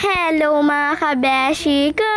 Hello mga kabeshi ko!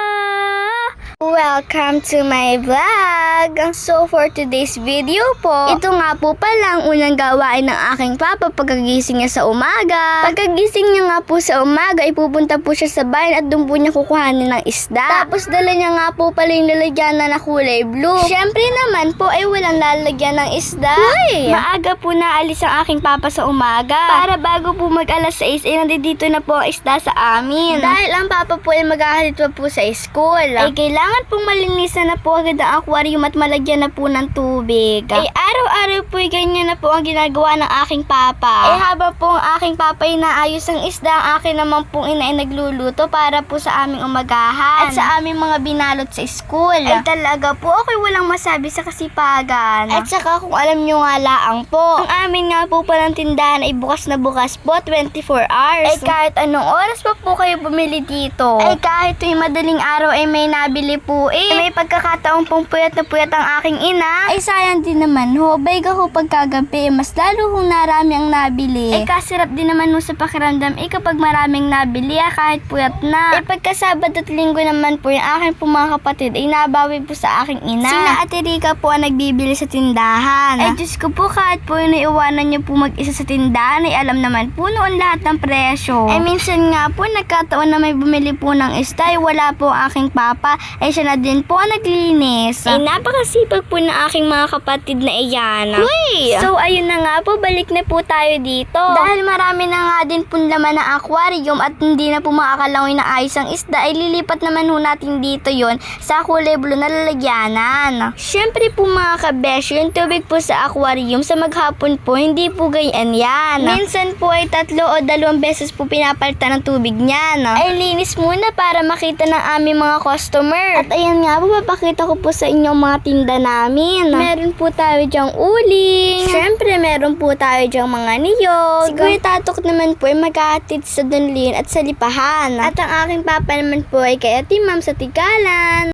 Welcome to my vlog! So for today's video po, ito nga po pala ang unang gawain ng aking papa pagkagising niya sa umaga. Pagkagising niya nga po sa umaga, ipupunta po siya sa bayan at doon po niya kukuhanin ng isda. Tapos dala niya nga po pala yung lalagyan na kulay blue. Siyempre naman po ay walang lalagyan ng isda. Uy! Maaga po naalis ang aking papa sa umaga. Para bago po mag alas 6, eh nandito na po ang isda sa amin. Dahil ang papa po ay maghahalit pa po sa school. Ay kailangan pong malinisan na po agad ang aquarium at malagyan na po ng tubig. Ay araw-araw po ay ganyan na po ang ginagawa ng aking papa. Eh habang po ang aking papa ay naayos ang isda, ang akin naman pong ina ay nagluluto para po sa aming umagahan. At sa aming mga binalot sa school. Ay talaga po, okay walang masabi sa kasipagan. At saka kung alam nyo nga laang po, ang amin nga po palang tindahan ay bukas na bukas po, 24 hours. Ay kahit anong oras pa po kayo bumili dito. Ay kahit tuwing madaling araw ay may nabili po eh. May pagkakataong pong puyat na puyat ang aking ina. Ay sayang din naman ho, bayga ho pagkagabi, mas lalo hong narami ang nabili. Ay kasirap din naman ho sa pakiramdam eh kapag maraming nabili ah, kahit puyat na. Ay pagka Sabado at Linggo naman po yung aking po mga kapatid ay nabawi po sa aking ina. Sina Ate Rica po ang nagbibili sa tindahan. Ay Diyos ko po kahit po yung naiwanan niyo po mag-isa sa tindahan ay alam naman po noon lahat ng presyo. Ay minsan nga po nagkataon na may bumili po ng isda ay wala po ang aking papa ay siya na din po ang naglinis. Ay napakasipag po ng aking mga kapatid na iyan. Uy! So ayun na nga po, balik na po tayo dito. Dahil marami na nga din po laman ng aquarium at hindi na po makakalangoy na ayos ang isda, ay lilipat naman ho natin dito yon sa kulay blue na lalagyanan. Siyempre po mga kabesyo, yung tubig po sa aquarium sa maghapon po, hindi po ganyan yan. Minsan po ay tatlo o dalawang beses po pinapalitan ng tubig niyan. Ay linis muna para makita ng aming mga customer. At ayan nga po, papakita ko po sa inyo mga tinda namin. Meron po tayo dyang uling. Siyempre, meron po tayo dyang mga niyog. Si Kuya Tatok naman po ay maghahatid sa Dunlin at sa Lipahan. At ang aking papa naman po ay kay Ate Ma'am sa Tigalan.